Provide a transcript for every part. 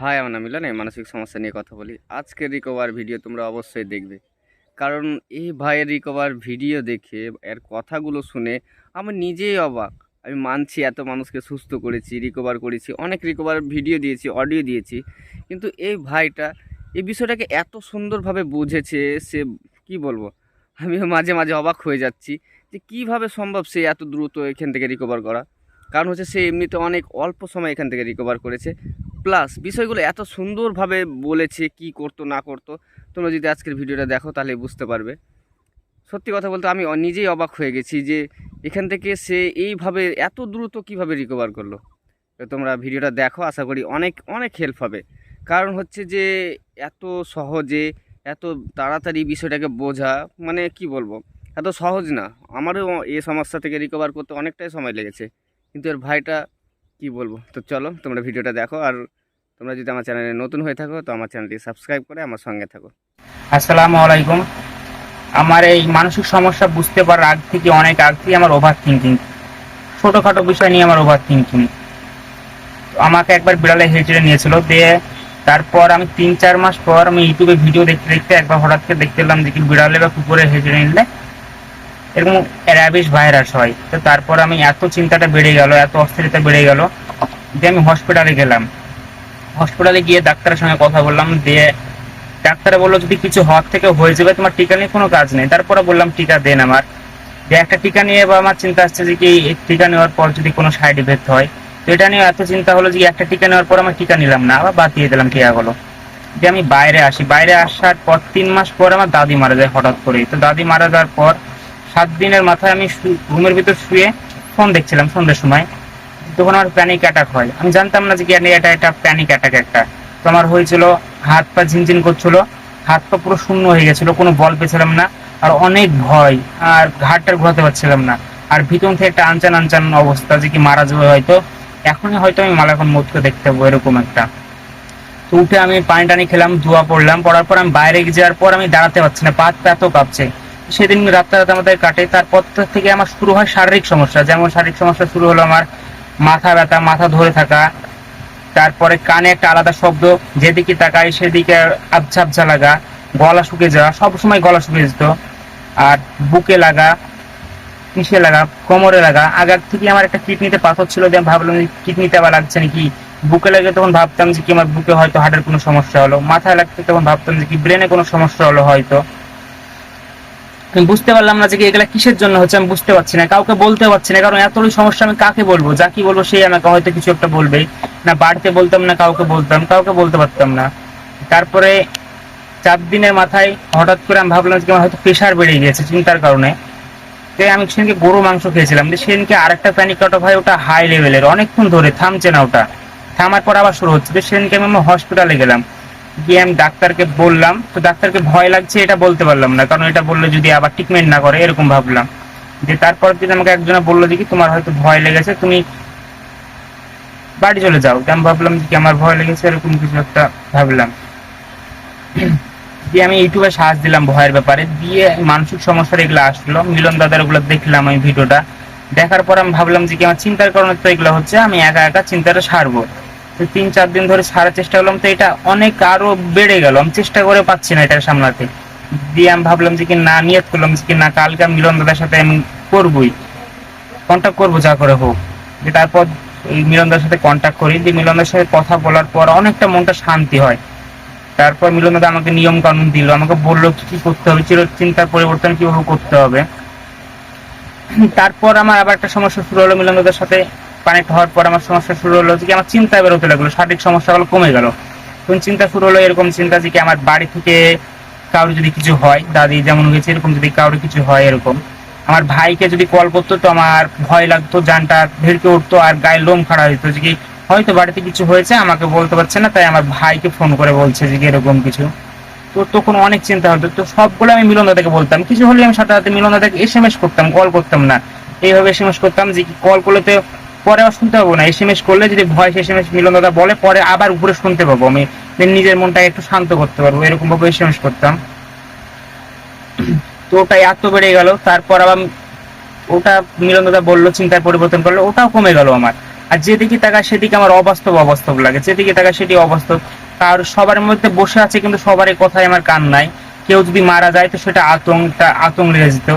High, আমার নাম মিলন, এই মানসিক সমস্যা নিয়ে কথা বলি। আজকের রিকভার ভিডিও তোমরা অবশ্যই দেখবে। কারণ এই ভাইয়ের রিকভার ভিডিও দেখে, এর কথাগুলো শুনে আমি নিজেই অবাক। আমি মানছি এত মানুষকে সুস্থ করেছি রিকভার করেছি, অনেক রিকভার ভিডিও দিয়েছি অডিও দিয়েছি। কিন্তু এই ভাইটা এই বিষয়টাকে এত সুন্দরভাবে বুঝেছে, সে কি বলব? আমিও মাঝে মাঝে অবাক হয়ে যাচ্ছি যে কীভাবে সম্ভব সে এত দ্রুত এখান থেকে রিকভার করা? কারণ হচ্ছে সে এমনিতে অনেক অল্প সময় এখান থেকে রিকভার করেছে। প্লাস বিষয়গুলো এত সুন্দরভাবে বলেছে, কি করতো, না করতো, তোমরা যদি আজকের ভিডিওটা দেখো তাহলে বুঝতে পারবে। সত্যি কথা বলতে আমি নিজেই অবাক হয়ে গেছি যে এখান থেকে সে এইভাবে এত দ্রুত কীভাবে রিকভার করল। তো তোমরা ভিডিওটা দেখো, আশা করি অনেক অনেক হেল্প হবে। কারণ হচ্ছে যে এত সহজে, এত তাড়াতাড়ি বিষয়টাকে বোঝা মানে কি বলব? এত সহজ না। আমারও এই সমস্যা থেকে রিকভার করতে অনেকটাই সময় লেগেছে। কিন্তু এর ভাইটা কি বলব? তো চলো, তোমরা ভিডিওটা দেখো আর তোমরা যদি আমার চ্যানেলে নতুন হয়ে থাকো, তো আমার চ্যানেলটি সাবস্ক্রাইব করে আমার সঙ্গে থাকো। আসসালামু আলাইকুম। আমার এই মানসিক সমস্যা বুঝতে পারার আগ থেকে অনেক আগ থেকে আমার ওভার থিঙ্কিং ছোটোখাটো বিষয় নিয়ে আমার ওভার থিঙ্কিং আমাকে একবার বিড়ালে হেঁচড়ে নিয়েছিল, দিয়ে তারপর আমি তিন চার মাস পর আমি ইউটিউবে ভিডিও দেখতে দেখতে একবার হঠাৎ করে দেখতে পেলাম যে কি বিড়ালে বা কুকুরে হেঁচড়ে নিলে। এরকম র্যাবিস ভাইরাস হয়। তো তারপর আমি এত চিন্তাটা বেড়ে গেল, এত অস্থিরতা বেড়ে গেল যে আমি হসপিটালে গেলাম। হসপিটালে গিয়ে ডাক্তারের সঙ্গে কথা বললাম, দিয়ে ডাক্তারে বলল, যদি কিছু হওয়ার থেকে হয়ে যাবে, তোমার টিকা নিয়ে কোনো কাজ নেই। তারপরে বললাম, টিকা দেন আমার। যে একটা টিকা নিয়ে এবার আমার চিন্তা আসছে যে কি টিকা নেওয়ার পর যদি কোনো সাইড ইফেক্ট হয়, তো এটা নিয়ে এত চিন্তা হলো যে একটা টিকা নেওয়ার পর আমার টিকা নিলাম না, আবার বাদ দিয়ে দিলাম টিকাগুলো যে আমি বাইরে আসি। বাইরে আসার পর তিন মাস পর আমার দাদি মারা যায় হঠাৎ করে তো দাদি মারা যাওয়ার পর সাত দিনের মাথায় আমি ঘুমের ভিতর শুয়ে ফোন দেখছিলাম সন্ধ্যের সময়। তখন আমার প্যানিক অ্যাটাক হয়। আমি জানতাম না যে কি এটা এটা প্যানিক অ্যাটাক একটা। তো আমার হয়েছিল, হাত পা ঝিনঝিন করছিল, হাত পা পুরো শূন্য হয়ে গেছিল, কোনো বল পেছিলাম না, আর অনেক ভয়, আর ঘাটটার ঘোরাতে পারছিলাম না। আর ভিতর থেকে একটা আনচান আনচান অবস্থা যে কি মারা যাবে হয়তো। এখনই হয়তো আমি মালাখন মুখকে দেখতে পাবো এরকম একটা। তো উঠে আমি পানি টানি খেলাম, ধোয়া পড়লাম, পড়ার পর আমি বাইরে যাওয়ার পর আমি দাঁড়াতে পারছি না, পা এত কাঁপছে। সেদিন রাতে আমাদের কাটে। তারপর থেকে আমার শুরু হয় শারীরিক সমস্যা। যেমন শারীরিক সমস্যা শুরু হলো আমার মাথা ব্যথা, মাথা ধরে থাকা। তারপরে কানে একটা আলাদা শব্দ, যেদিকে তাকাই সেদিকে আবছা আবছা লাগা, গলা শুকিয়ে যাওয়া সব সময় গলা শুকিয়ে যেত। আর বুকে লাগা পিষে লাগা, কোমরে লাগা। আগার থেকে আমার একটা কিডনিতে পাথর ছিল যে আমি ভাবলাম কিডনিতে আবার লাগছে নাকি? বুকে লাগে তখন ভাবতাম যে কি, আমার বুকে হয়তো হার্টের কোনো সমস্যা হলো। মাথায় লাগতে তখন ভাবতাম যে কি, ব্রেনে কোনো সমস্যা হলো হয়তো। বুঝতে পারলাম না যে এগুলা কিসের জন্য হচ্ছে আমি বুঝতে পারছি না, কাউকে বলতে পারছি না, কারণ এতই সমস্যা আমি কাকে বলব? যা কি বলব সেই আমাকে হয়তো কিছু একটা বলবেই। না, বাড়িতে বলতাম না, কাউকে বলতাম, কাউকে বলতে পারতাম না। তারপরে চার দিনের মাথায় হঠাৎ করে আমি ভাবলাম যে আমার হয়তো প্রেশার বেড়ে গিয়েছে চিন্তার কারণে। আমি সেদিনকে গরু মাংস খেয়েছিলাম সেদিনকে আরেকটা প্যানিক অ্যাটাক হয় ওটা হাই লেভেলের অনেকক্ষণ ধরে থামছে না ওটা। থামার পর আবার শুরু হচ্ছে তো সেদিনকে আমি হসপিটালে গেলাম। গিয়ে আমি ডাক্তারকে বললাম, তো ডাক্তারকে ভয় লাগছে, এটা বলতে পারলাম না। কারণ এটা বললে যদি আবার ট্রিটমেন্ট না করে, এরকম ভাবলাম। যে তারপর দিন আমাকে একজনে বলল কি তোমার হয়তো ভয় লেগেছে, তুমি বাড়ি চলে যাও। আমি ভাবলাম কি আমার ভয় লেগেছে, এরকম কিছু একটা ভাবলাম। দিয়ে আমি ইউটিউবে সার্চ দিলাম ভয়ের ব্যাপারে। দিয়ে মানসিক সমস্যার এগুলো আসলো। মিলন দাদার ওগুলো দেখলাম আমি ভিডিওটা। দেখার পর আমি ভাবলাম যে কি আমার চিন্তার কারণে তো এগুলো হচ্ছে, আমি একা একা চিন্তাটা সারবো। তিন, চার দিন ধরে সারার চেষ্টা করলাম, তো এটা অনেক আরও বেড়ে গেল। আমি চেষ্টা করে পাচ্ছি না এটা সামলাতে। দিয়ে আমি ভাবলাম যে কি না, নিয়ত করলাম যে কি না, কালকে আমি মিলন দাদার সাথে আমি করবই। কন্ট্যাক্ট করব যা করে হোক। যে তারপর এই মিলন মিলনদার সাথে কন্ট্যাক্ট করি। দিয়ে মিলনদার সাথে কথা বলার পর অনেকটা মনটা শান্তি হয়। তারপর মিলন দাদা আমাকে নিয়ম কানুন দিল। আমাকে বলল কি কি করতে হবে চির চিন্তার পরিবর্তন কীভাবে করতে হবে। তারপর আমার আবার একটা সমস্যা শুরু হলো মিলন দাদার সাথে। কানেক্ট হওয়ার পর আমার সমস্যা শুরু হলো যে কি আমার চিন্তা বেরোতে লাগল, শারীরিক সমস্যাগুলো কমে গেল। তখন চিন্তা শুরু হলো এরকম চিন্তা যে কি আমার বাড়ি থেকে কারোর যদি কিছু হয়, দাদি যেমন হয়েছে এরকম যদি কারোর কিছু হয় এরকম। আমার ভাইকে যদি কল করতো তো আমার ভয় লাগতো, জানটা ভেড়কে উঠতো আর গায়ে লোম খাড়া হইতো যে কি হয়তো বাড়িতে কিছু হয়েছে, আমাকে বলতে পারছে না, তাই আমার ভাইকে ফোন করে বলছে যে এরকম কিছু। তো তখন অনেক চিন্তা হতো, তো সবগুলো আমি মিলন দাদাকে বলতাম। কিছু হলে আমি সাথে সাথে মিলন দাদাকে এস এম এস করতাম কল করতাম না। এইভাবে এস এম এস করতাম যে কল করলে তো পরে আর শুনতে পাবো না। এস এম এস করলে যদি voice S M S Milan দাদা বলে, পরে আবার উপরে শুনতে পাবো। আমি নিজের মনটাকে একটু শান্ত করতে পারব। এরকম ভাবে এস এম এস করতাম। তো ওটা এত বেড়ে গেল। তারপর আবার ওটা মিলন দাদা বলল, চিন্তার পরিবর্তন করল, ওটাও কমে গেল আমার। আর যেদিকে তাকায় সেদিকে আমার অবাস্তব অবাস্তব লাগে। যেদিকে তাকায় সেটি অবাস্তব। আর সবার মধ্যে বসে আছে কিন্তু সবারই কথায় আমার কান নাই। কেউ যদি মারা যায় তো সেটা আতঙ্কটা, আতঙ্ক লেগে যেত।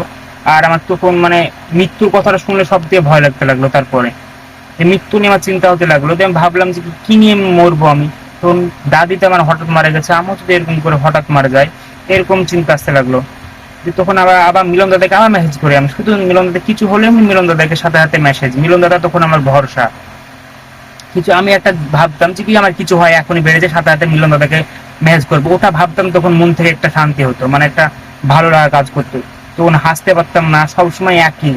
আর আমার তখন মানে মৃত্যুর কথাটা শুনলে সব দিয়ে ভয় লাগতে লাগল তারপরে। যে মৃত্যু নিয়ে আমার চিন্তা হতে লাগল আমি ভাবলাম যে কি নিয়ে মরবো আমি? তখন দাদি তো আমার হঠাৎ মারা গেছে আমার যদি এরকম করে হঠাৎ মারা যায় এরকম চিন্তা আসতে লাগল। যে তখন আবার আবার মিলন দাদাকে আবার মেসেজ করি আমি। শুধু মিলন দাদা, কিছু হলে আমি মিলন দাদাকে সাথে সাথে মেসেজ মিলন দাদা তখন আমার ভরসা। কিছু আমি একটা ভাবতাম যে কি আমার কিছু হয়, এখনই বেড়েছে, সাথে সাথে মিলন দাদাকে মেসেজ করব। ওটা ভাবতাম তখন মন থেকে একটা শান্তি হতো মানে একটা ভালো লাগা কাজ করতো। তখন হাসতে পারতাম না, সবসময় একই।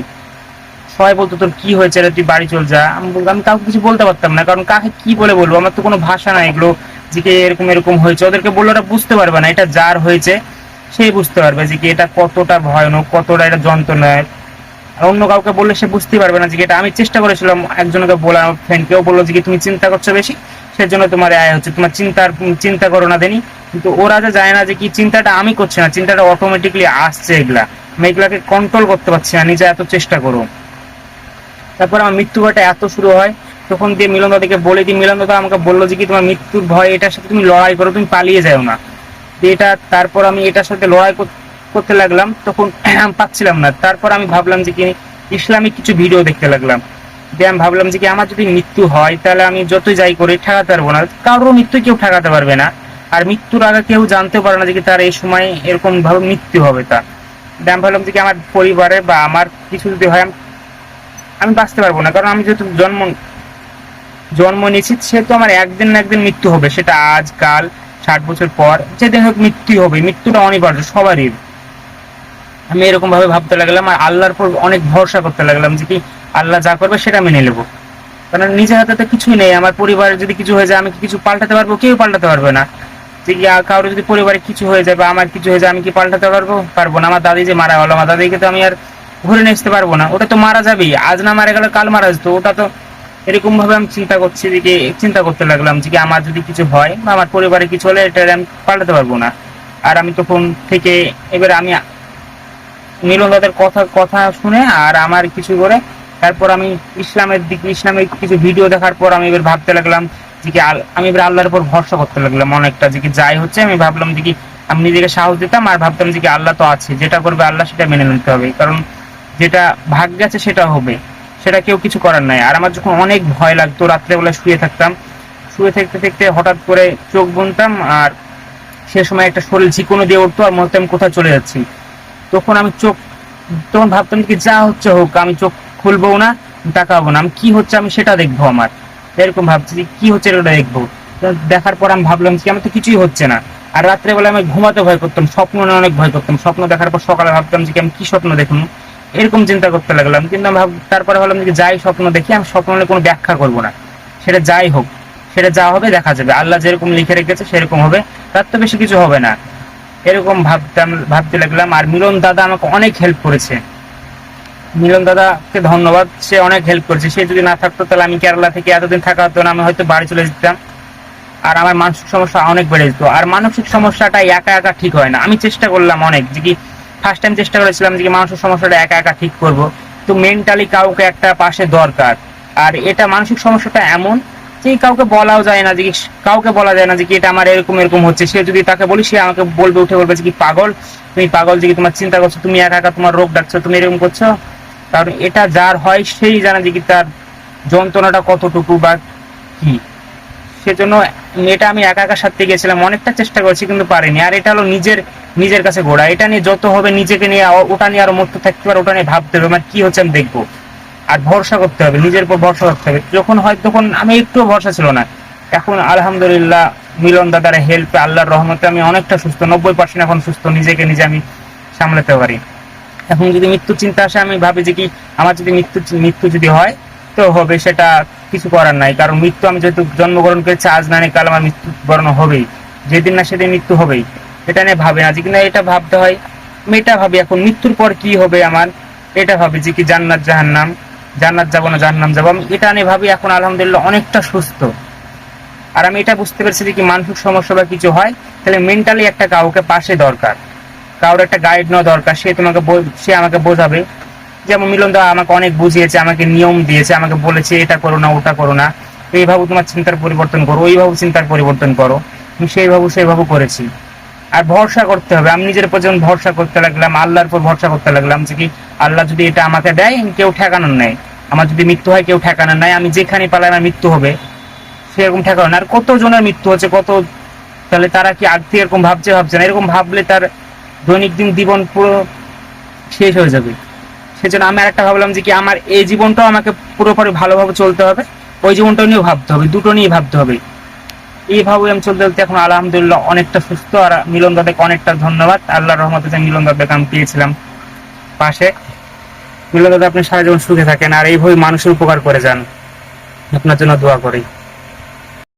সবাই বলতো, তোর কি হয়েছে রে? তুই বাড়ি চল যা। আমি আমি কাউকে কিছু বলতে পারতাম না, কারণ কাকে কি বলে বলব? আমার তো কোনো ভাষা নাই এগুলো। যে কি এরকম এরকম হয়েছে। ওদেরকে বললে ওরা বুঝতে পারবে না, এটা যার হয়েছে, সেই বুঝতে পারবে যে কি এটা কতটা ভয়ানক, কতটা এটা যন্ত্রণা আর অন্য কাউকে বললে সে বুঝতে পারবে না যে এটা। আমি চেষ্টা করেছিলাম একজনকে বলে আমার ফ্রেন্ডকেও বলল যে কি তুমি চিন্তা করছ বেশি, সেজন্য তোমার আয় হচ্ছে। তোমার চিন্তার, চিন্তা করো না দেনি। কিন্তু ওরা যে যায় না যে কি চিন্তাটা আমি করছি না, চিন্তাটা অটোমেটিকলি আসছে এগুলা। আমি এগুলাকে কন্ট্রোল করতে পারছি না, নিজে এত চেষ্টা করো। তারপর আমার মৃত্যুটা এত শুরু হয়, তখন দিয়ে মিলন দাদাকে বলে দিই, মিলন দাদা আমাকে বলল যে কি তোমার মৃত্যুর ভয়, এটার সাথে তুমি লড়াই করো, তুমি পালিয়ে যাও না। এটা তারপর আমি এটার সাথে লড়াই করতে লাগলাম, তখন পাচ্ছিলাম না। তারপর আমি ভাবলাম যে কি, ইসলামিক কিছু ভিডিও দেখতে লাগলাম। দিয়ে আমি ভাবলাম যে কি, আমার যদি মৃত্যু হয়, তাহলে আমি যতই যাই করি, ঠেকাতে পারব না। কারোর মৃত্যু কেউ ঠেকাতে পারবে না। আর মৃত্যুর আগে কেউ জানতে পারে না যে কি তার এই সময় এরকম ভাবে মৃত্যু হবে তার দিয়ে আমি ভাবলাম যে কি, আমার পরিবারে বা আমার কিছু যদি হয়, আমি আমি বাঁচতে পারব না, কারণ আমি যেহেতু জন্ম জন্ম নিয়েছি, সেহেতু আমার একদিন না একদিন মৃত্যু হবে, সেটা আজ, কাল, ষাট বছর পর, যেদিন হোক মৃত্যু হবে, মৃত্যুটা অনিবার্য, সবারই। আমি এরকম ভাবে ভাবতে লাগলাম, আর আল্লাহর পর অনেক ভরসা করতে লাগলাম যে কি আল্লাহ যা করবে সেটা মেনে নেব। কারণ নিজের হাতে তো কিছুই নেই, আমার পরিবারে যদি কিছু হয়ে যায়, আমি কিছু পাল্টাতে পারব? কেউ পাল্টাতে পারবে না। যে কারোর যদি পরিবারে কিছু হয়ে যায় বা আমার কিছু হয়ে যায়, আমি কি পাল্টাতে পারব? পারব না। আমার দাদি যে মারা গেলো, আমার দাদিকে তো আমি আর ঘুরে নিয়ে আসতে পারব না। ওটা তো মারা যাবেই। আজ না মারা গেলে কাল মারা যেত। ওটা তো এরকম ভাবে আমি চিন্তা করছি যে চিন্তা করতে লাগলাম যে আমার যদি কিছু হয় বা আমার পরিবারে কিছু হলে এটা আমি পাল্টাতে পারব না। আর আমি তখন থেকে এবার আমি মিলন দাদের কথা কথা শুনে আর আমার কিছু করে তারপর আমি ইসলামের দিকে, ইসলামের কিছু ভিডিও দেখার পর আমি এবার ভাবতে লাগলাম যে কি আমি এবার আল্লাহর উপর ভরসা করতে লাগলাম অনেকটা। যে কি যাই হচ্ছে, আমি ভাবলাম যে কি আমি নিজেকে সাহস দিতাম আর ভাবতাম যে কি আল্লাহ তো আছে। যেটা করবে আল্লাহ সেটা মেনে নিতে হবে। কারণ যেটা ভাগ্যে আছে সেটা হবে। সেটা কেউ কিছু করার নাই। আর আমার যখন অনেক ভয় লাগতো, রাত্রেবেলা শুয়ে থাকতাম। শুয়ে থাকতে থাকতে হঠাৎ করে চোখ বুনতাম আর সে সময় একটা শরীর ঝিকোনো দিয়ে উঠতো আর মনে কোথায় চলে যাচ্ছি। তখন আমি চোখ, তখন ভাবতাম কি যা হচ্ছে হোক, আমি চোখ খুলবো না তাকাবো না। আমি কি হচ্ছে আমি সেটা দেখব আমার। এরকম ভাবছি কি হচ্ছে এটা দেখব। দেখার পর আমি ভাবলাম কি, আমার তো কিছুই হচ্ছে না। আর রাত্রেবেলা আমি ঘুমাতে ভয় করতাম, স্বপ্ন অনেক ভয় করতাম। স্বপ্ন দেখার পর সকালে ভাবতাম যে আমি কি স্বপ্ন দেখুন এরকম চিন্তা করতে লাগলাম। কিন্তু আমি তারপরে ভাবলাম যে যাই স্বপ্ন দেখি, আমি স্বপ্ন নিয়ে কোনো ব্যাখ্যা করব না। সেটা যাই হোক, সেটা যা হবে দেখা যাবে। আল্লাহ যেরকম লিখে রেখেছে, সেরকম হবে। তার তো বেশি কিছু হবে না। এরকম ভাবতাম ভাবতে লাগলাম। আর মিলন দাদা আমাকে অনেক হেল্প করেছে। মিলন দাদাকে ধন্যবাদ। সে অনেক হেল্প করেছে। সে যদি না থাকতো, তাহলে আমি কেরালা থেকে এতদিন থাকা হতো না। আমি হয়তো বাড়ি চলে যেতাম। আর আমার মানসিক সমস্যা অনেক বেড়ে যেত। আর মানসিক সমস্যাটা একা একা ঠিক হয় না। আমি চেষ্টা করলাম অনেক। যে কি ফার্স্ট টাইম চেষ্টা করেছিলাম যে মানসিক সমস্যাটা একা একা ঠিক করব। তো মেন্টালি কাউকে একটা পাশে দরকার। আর এটা মানসিক সমস্যাটা এমন যে কাউকে বলাও যায় না, যে কাউকে বলা যায় না যে কি এটা আমার এরকম এরকম হচ্ছে। সে যদি তাকে বলি, সে আমাকে বলবে, উঠে বলবে যে কি পাগল? তুমি পাগল যে কি তোমার চিন্তা করছ, তুমি একা একা তোমার রোগ ডাকছো, তুমি এরকম করছ? কারণ এটা যার হয়, সেই জানে যে কি তার যন্ত্রণাটা কতটুকু বা কি। সেজন্য এটা আমি একা একা সারতে গেছিলাম, অনেকটা চেষ্টা করেছি কিন্তু পারিনি। আর এটা হলো নিজের নিজের কাছে ঘোড়া এটা নিয়ে যত হবে নিজেকে নিয়ে ওটা নিয়ে আরও মরতে থাকতে পারে, ওটা নিয়ে ভাবতে হবে আমার কি হচ্ছে আমি দেখব। আর ভরসা করতে হবে, নিজের উপর ভরসা করতে হবে। যখন হয় তখন আমি একটু ভরসা ছিল না। এখন আলহামদুলিল্লাহ, মিলন দাদার হেল্পে আল্লাহর রহমতে আমি অনেকটা সুস্থ, নব্বই পার্সেন্ট এখন সুস্থ, নিজেকে নিজে আমি সামলাতে পারি। এখন যদি মৃত্যু চিন্তা আসে, আমি ভাবি যে কি, আমার যদি মৃত্যু মৃত্যু যদি হয়, তো হবে সেটা কিছু করার নাই, কারণ মৃত্যু আমি যেহেতু জন্মগ্রহণ করেছি আজ না কাল আমার মৃত্যুবরণ হবেই, যেদিন না সেদিন মৃত্যু হবেই। এটা নিয়ে ভাবে না, যে কিনা এটা ভাবতে হয়, আমি এটা ভাবি, এখন মৃত্যুর পর কি হবে আমার, এটা ভাবি যে কি জান্নাত জাহান্নাম, জান্নাত যাব না জাহান্নাম যাব, আমি এটা নিয়ে ভাবি, এখন আলহামদুলিল্লাহ অনেকটা সুস্থ। আর আমি এটা বুঝতে পেরেছি যে কি মানসিক সমস্যা বা কিছু হয়, তাহলে মেন্টালি একটা কাউকে পাশে দরকার, কারোর একটা গাইড নেওয়া দরকার, সে তোমাকে সে আমাকে বোঝাবে। যেমন মিলন দা আমাকে অনেক বুঝিয়েছে, আমাকে নিয়ম দিয়েছে, আমাকে বলেছে, এটা করো না, ওটা করো না। এইভাবে তোমার চিন্তার পরিবর্তন করো, ওইভাবে চিন্তার পরিবর্তন করো। আমি সেইভাবে সেইভাবে করেছি। আর ভরসা করতে হবে। আমি নিজের উপর যেমন ভরসা করতে লাগলাম, আল্লাহর উপর ভরসা করতে লাগলাম যে কি, আল্লাহ যদি এটা আমাকে দেয় কেউ ঠেকানোর নেই। আমার যদি মৃত্যু হয়, কেউ ঠেকানোর নাই। আমি যেখানে পালাই আমার মৃত্যু হবে, সেরকম ঠেকানো না। আর কতজনের মৃত্যু হচ্ছে, কত, তাহলে তারা কি আগ এরকম ভাবছে ভাবছে না? এরকম ভাবলে তার দৈনিক দিন, জীবন পুরো শেষ হয়ে যাবে। সেজন্য আমি আরেকটা ভাবলাম যে কি আমার এই জীবনটাও আমাকে পুরোপুরি ভালোভাবে চলতে হবে। ওই জীবনটা নিয়েও ভাবতে হবে, দুটো নিয়ে ভাবতে হবে। এইভাবে আমি চলতে চলতে এখন আলহামদুলিল্লাহ অনেকটা সুস্থ আর মিলন দাদাকে অনেকটা ধন্যবাদ। আল্লাহ রহমতে যে মিলন দাদাকে আমি পেয়েছিলাম পাশে। মিলন দাদা আপনি সারা জীবন সুখে থাকেন আর এইভাবে মানুষের উপকার করে যান। আপনার জন্য দোয়া করি।